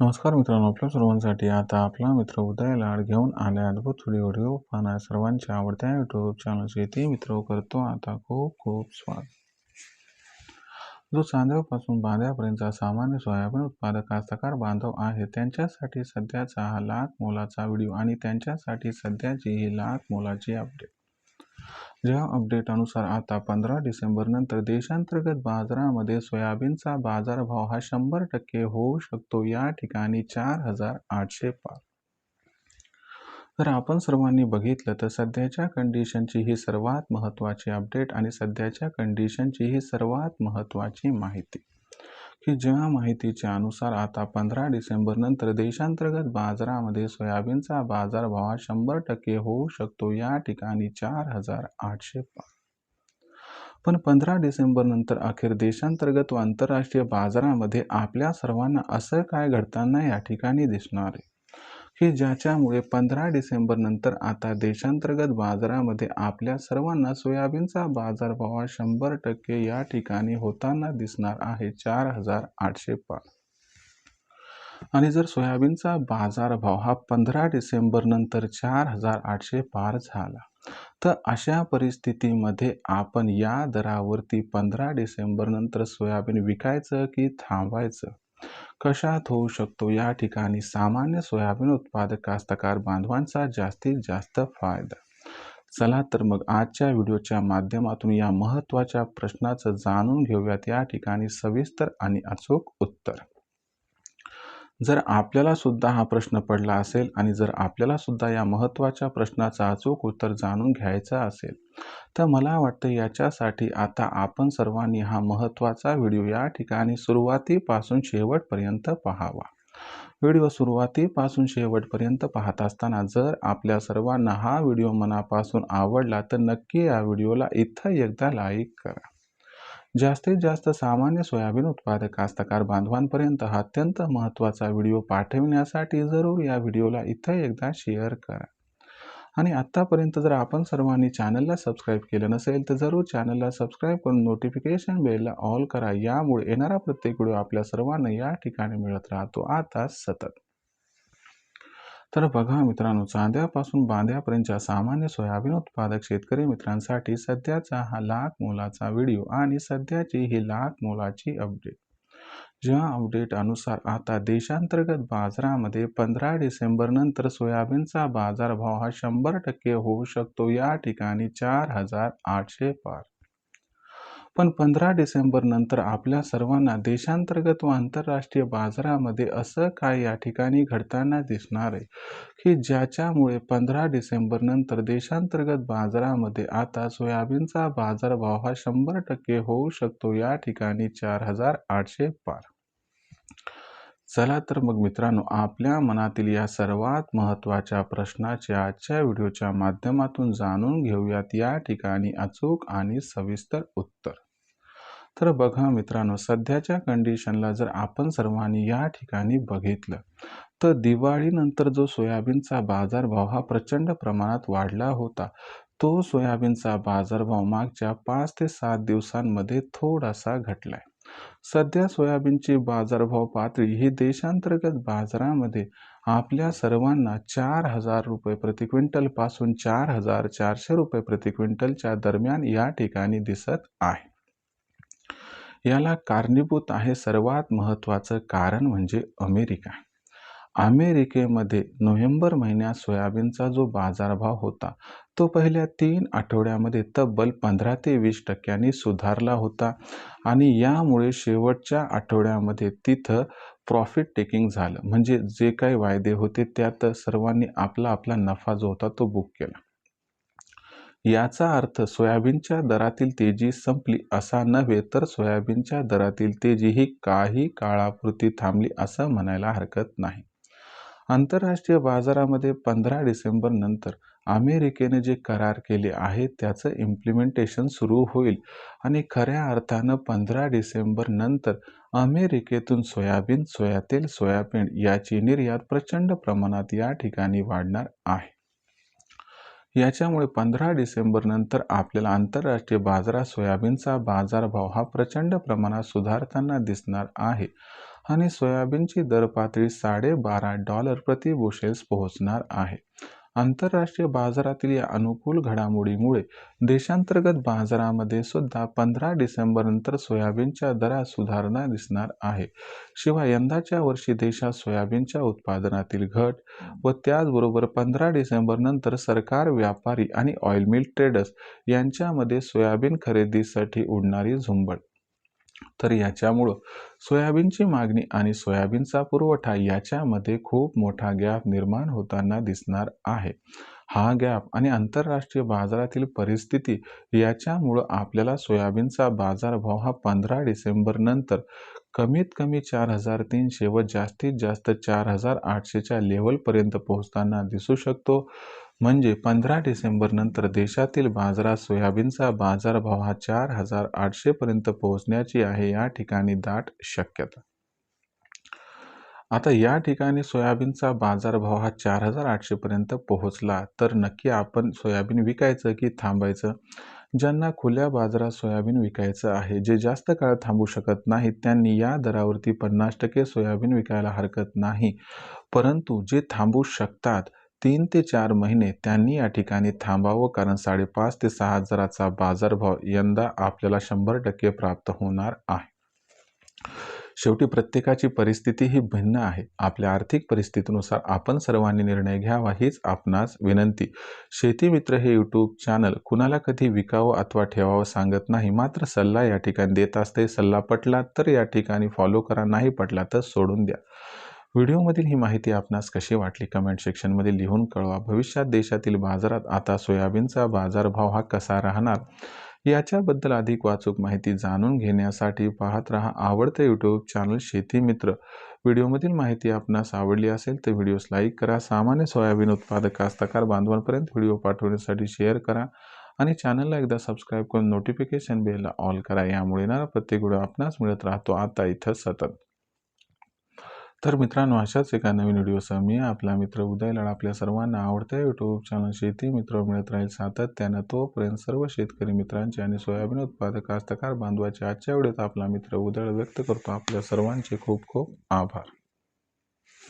नमस्कार मित्रांनो आपल्या सर्वांसाठी आता आपला मित्र उदय लाड घेऊन आले अद्भुत व्हिडिओ पाहणार सर्वांच्या आवडत्या यूट्यूब चॅनल शेती मित्र करतो आता खूप खूप स्वागत. जो चांदव्यापासून बांध्यापर्यंतचा सामान्य सोयाबीन उत्पादक कास्तकार बांधव आहे त्यांच्यासाठी सध्याचा हा लाख मोलाचा व्हिडिओ आणि त्यांच्यासाठी सध्याची ही लाख मोलाची अपडेट ज्या अपडेटनुसार आता पंधरा डिसेंबरनंतर देशांतर्गत बाजारामध्ये सोयाबीनचा बाजारभाव हा शंभर टक्के होऊ शकतो या ठिकाणी चार हजार आठशे पाच तर आपण सर्वांनी बघितलं तर सध्याच्या कंडिशनची ही सर्वात महत्त्वाची अपडेट आणि सध्याच्या कंडिशनची ही सर्वात महत्त्वाची माहिती. की ज्या माहितीच्या अनुसार आता पंधरा डिसेंबर नंतर देशांतर्गत बाजारामध्ये सोयाबीनचा बाजारभाव शंभर टक्के होऊ शकतो या ठिकाणी चार हजार आठशे पण पंधरा डिसेंबर नंतर अखेर देशांतर्गत व आंतरराष्ट्रीय बाजारामध्ये आपल्या सर्वांना असं काय घडताना या ठिकाणी दिसणार आहे? की ज्याच्यामुळे पंधरा डिसेंबर नंतर आता देशांतर्गत बाजारामध्ये आपल्या सर्वांना सोयाबीनचा बाजारभाव हा शंभर टक्के या ठिकाणी होताना दिसणार आहे चार हजार आठशे पाच. आणि जर सोयाबीनचा बाजारभाव हा पंधरा डिसेंबर नंतर चार हजार आठशे पार झाला तर अशा परिस्थितीमध्ये आपण या दरावरती पंधरा डिसेंबर नंतर सोयाबीन विकायचं की थांबायचं? कशात होऊ शकतो? या ठिकाणी सामान्य सोयाबीन उत्पादक कास्तकार बांधवांचा जास्तीत जास्त फायदा. चला तर मग आजच्या व्हिडिओच्या माध्यमातून या महत्त्वाच्या प्रश्नाचं जाणून घेऊयात. या ठिकाणी सविस्तर आणि अचूक उत्तर. जर आपल्याला सुद्धा हा प्रश्न पडला असेल आणि जर आपल्याला सुद्धा या महत्त्वाच्या प्रश्नाचं अचूक उत्तर जाणून घ्यायचं असेल तर मला वाटतं याच्यासाठी आता आपण सर्वांनी हा महत्त्वाचा व्हिडिओ या ठिकाणी सुरुवातीपासून शेवटपर्यंत पाहावा. व्हिडिओ सुरुवातीपासून शेवटपर्यंत पाहत असताना जर आपल्या सर्वांना हा व्हिडिओ मनापासून आवडला तर नक्की या व्हिडिओला इथं एकदा लाईक करा. जास्तीत जास्त सामान्य सोयाबीन उत्पादक कास्तकार बांधवांपर्यंत हा अत्यंत महत्त्वाचा व्हिडिओ पाठविण्यासाठी जरूर या व्हिडिओला इथं एकदा शेअर करा. आणि आत्तापर्यंत जर आपण सर्वांनी चॅनलला सबस्क्राईब केलं नसेल तर जरूर चॅनलला सबस्क्राईब करून नोटिफिकेशन बेलला ऑल करा. यामुळे येणारा प्रत्येक व्हिडिओ आपल्या सर्वांना या ठिकाणी मिळत राहतो. आता सतत तर बघा मित्रांनो चांद्यापासून बांध्यापर्यंतच्या सामान्य सोयाबीन उत्पादक शेतकरी मित्रांसाठी सध्याचा हा लाख मोलाचा व्हिडिओ आणि सध्याची ही लाख मोलाची अपडेट. ज्या अपडेट अनुसार आता देशांतर्गत बाजारामध्ये पंधरा डिसेंबर नंतर सोयाबीनचा बाजारभाव हा शंभर टक्के होऊ शकतो. या ठिकाणी चार हजार आठशे पार. पण पंधरा डिसेंबर नंतर आपल्या सर्वांना देशांतर्गत व आंतरराष्ट्रीय बाजारामध्ये असं काय या ठिकाणी घडताना दिसणार आहे? की ज्याच्यामुळे पंधरा डिसेंबर नंतर देशांतर्गत बाजारामध्ये आता सोयाबीनचा बाजारभाव हा शंभर टक्के होऊ शकतो या ठिकाणी चार हजार आठशे पार. चला तर मग मित्रांनो आपल्या मनातील या सर्वात महत्त्वाच्या प्रश्नाचे आजच्या व्हिडिओच्या माध्यमातून जाणून घेऊयात. या ठिकाणी अचूक आणि सविस्तर उत्तर. तर बघा मित्रांनो सध्याच्या कंडिशनला जर आपण सर्वांनी या ठिकाणी बघितलं तर दिवाळीनंतर जो सोयाबीनचा बाजारभाव हा प्रचंड प्रमाणात वाढला होता तो सोयाबीनचा बाजारभाव मागच्या पाच ते सात दिवसांमध्ये थोडासा घटलाय. सध्या सोयाबीनची बाजारभाव पातळी ही देशांतर्गत बाजारामध्ये आपल्या सर्वांना चार हजार रुपये प्रति क्विंटलपासून चार हजार चारशे रुपये प्रति क्विंटलच्या दरम्यान या ठिकाणी दिसत आहे. याला कारणीभूत आहे सर्वात महत्त्वाचं कारण म्हणजे अमेरिका. अमेरिकेमध्ये नोव्हेंबर महिन्यात सोयाबीनचा जो बाजारभाव होता तो पहिल्या तीन आठवड्यामध्ये तब्बल पंधरा ते वीस टक्क्यांनी सुधारला होता आणि यामुळे शेवटच्या आठवड्यामध्ये तिथं प्रॉफिट टेकिंग झालं. म्हणजे जे काही वायदे होते त्यात सर्वांनी आपला आपला नफा जो होता तो बुक केला. याचा अर्थ सोयाबीनच्या दरातील तेजी संपली असा नव्हे तर सोयाबीनच्या दरातील तेजी ही काही काळापुरती थांबली असं म्हणायला हरकत नाही. आंतरराष्ट्रीय बाजारामध्ये पंधरा डिसेंबर नंतर अमेरिकेने जे करार केले आहेत त्याचं इम्प्लिमेंटेशन सुरू होईल आणि खऱ्या अर्थानं पंधरा डिसेंबर नंतर अमेरिकेतून सोयाबीन सोयातेल सोयाबीन याची निर्यात प्रचंड प्रमाणात या ठिकाणी वाढणार आहे. याच्यामुळे पंधरा डिसेंबरनंतर आपल्याला आंतरराष्ट्रीय बाजारात सोयाबीनचा बाजारभाव हा प्रचंड प्रमाणात सुधारताना दिसणार आहे आणि सोयाबीनची दर पातळी साडेबारा डॉलर प्रति बुशेल्स पोहोचणार आहे. आंतरराष्ट्रीय बाजारातील या अनुकूल घडामोडीमुळे देशांतर्गत बाजारामध्ये सुद्धा पंधरा डिसेंबर नंतर सोयाबीनच्या दरात सुधारणा दिसणार आहे. शिवाय यंदाच्या वर्षी देशात सोयाबीनच्या उत्पादनातील घट व त्याचबरोबर पंधरा डिसेंबर नंतर सरकार व्यापारी आणि ऑइल मिल ट्रेडर्स यांच्यामध्ये सोयाबीन खरेदीसाठी उडणारी झुंबड तर याच्यामुळं सोयाबीनची मागणी आणि सोयाबीनचा पुरवठा याच्यामध्ये खूप मोठा गॅप निर्माण होताना दिसणार आहे. हा गॅप आणि आंतरराष्ट्रीय बाजारातील परिस्थिती याच्यामुळं आपल्याला सोयाबीनचा बाजारभाव हा पंधरा डिसेंबरनंतर कमीत कमी चार हजार तीनशे व जास्तीत जास्त चार हजार आठशेच्या लेवलपर्यंत पोहोचताना दिसू शकतो. म्हणजे पंधरा डिसेंबर नंतर देशातील बाजारात सोयाबीनचा बाजारभाव हा चार हजार आठशेपर्यंत पोहोचण्याची आहे. या ठिकाणी दाट शक्यता. आता या ठिकाणी सोयाबीनचा बाजारभाव हा चार हजार आठशेपर्यंत पोहोचला. तर नक्की आपण सोयाबीन विकायचं की थांबायचं? ज्यांना खुल्या बाजारात सोयाबीन विकायचं आहे जे जास्त काळ थांबू शकत नाहीत त्यांनी या दरावरती पन्नास टक्के सोयाबीन विकायला हरकत नाही. परंतु जे थांबू शकतात तीन ते चार महिने त्यांनी या ठिकाणी थांबावं कारण साडेपाच ते सहा हजाराचा बाजारभाव यंदा आपल्याला शंभर टक्के प्राप्त होणार आहे. शेवटी प्रत्येकाची परिस्थिती ही भिन्न आहे. आपल्या आर्थिक परिस्थितीनुसार आपण सर्वांनी निर्णय घ्यावा हीच आपणास विनंती. शेती मित्र हे यूट्यूब चॅनल कुणाला कधी विकावं अथवा ठेवावं सांगत नाही मात्र सल्ला या ठिकाणी देत असते. सल्ला पटला तर या ठिकाणी फॉलो करा नाही पटला तर सोडून द्या. व्हिडिओमधील ही माहिती आपणास कशी वाटली? कमेंट सेक्शनमध्ये लिहून कळवा. भविष्यात देशातील बाजारात आता सोयाबीनचा बाजारभाव हा कसा राहणार? याच्याबद्दल अधिक वाचूक माहिती जाणून घेण्यासाठी पाहत रहा आवडते यूट्यूब चॅनल शेती मित्र. व्हिडिओमधील माहिती आपणास आवडली असेल तर व्हिडिओस लाईक करा. सामान्य सोयाबीन उत्पादक कास्तकार बांधवांपर्यंत व्हिडिओ पाठवण्यासाठी शेअर करा आणि चॅनलला एकदा सबस्क्राईब करून नोटिफिकेशन बेलला ऑल करा. यामुळे ना प्रत्येक व्हिडिओ आपणास मिळत राहतो. आता इथं सतत तर मित्रांनो अशाच एका नवीन व्हिडिओसह मी आपला मित्र उदय लाड आपल्या सर्वांना आवडत्या यूट्यूब चॅनल शेती मित्र मिळत राहील सातत्यानं. तोपर्यंत सर्व शेतकरी मित्रांचे आणि सोयाबीन उत्पादक कास्तकार बांधवाचे आजच्या व्हिडिओत आपला मित्र उदळ व्यक्त करतो. आपल्या सर्वांचे खूप खूप आभार.